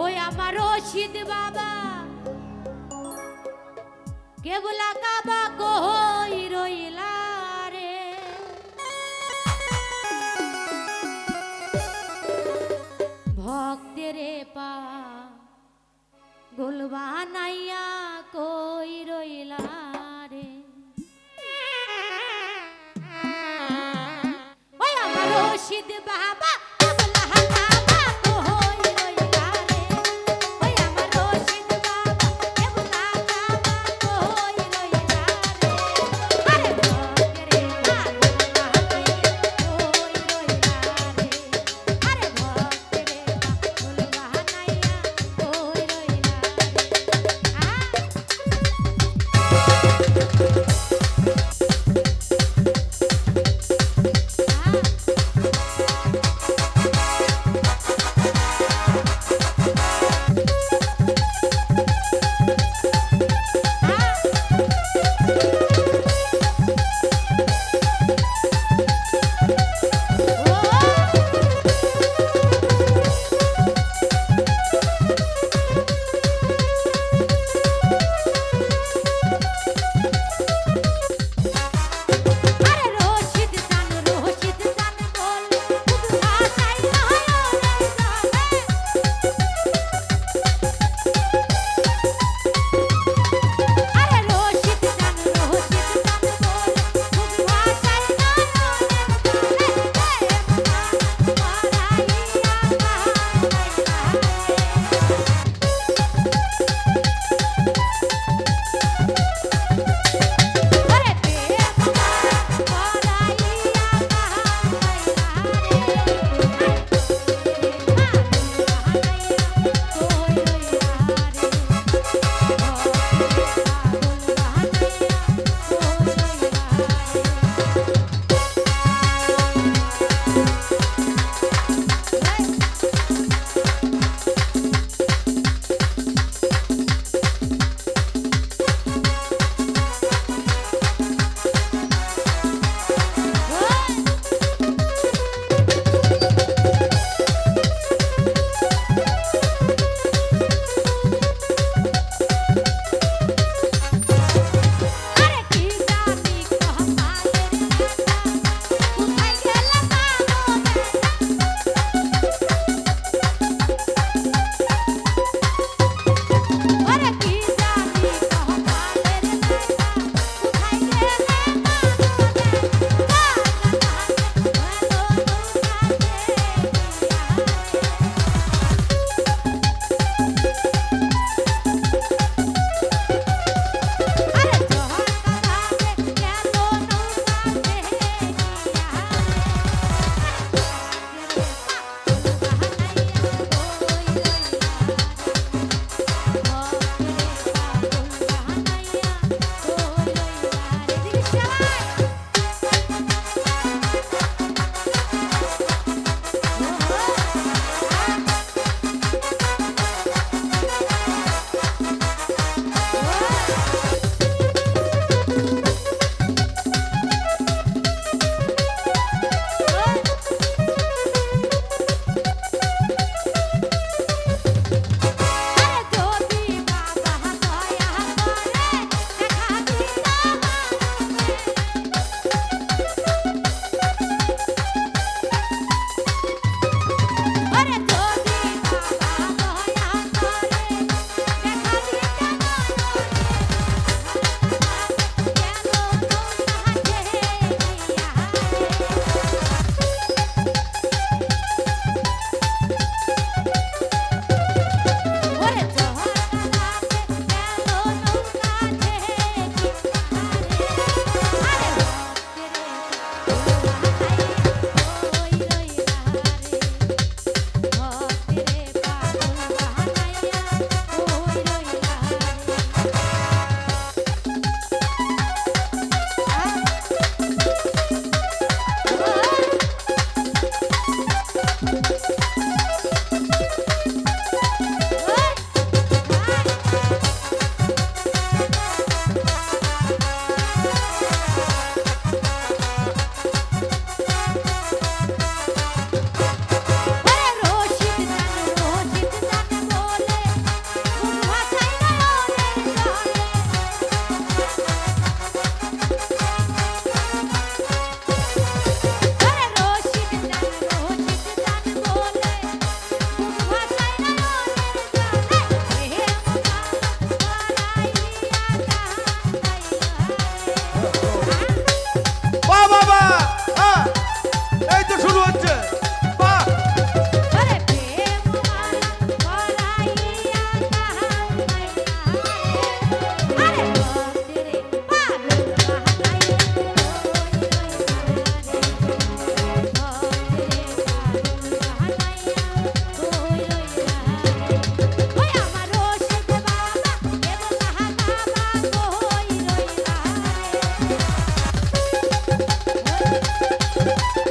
ওই আমার রশিদ বাবা। কেবলা কাবা কই রইলা রে। পা গোলবা নাইয়া কই রইলা রে। ওই আমার রশিদ বাবা। you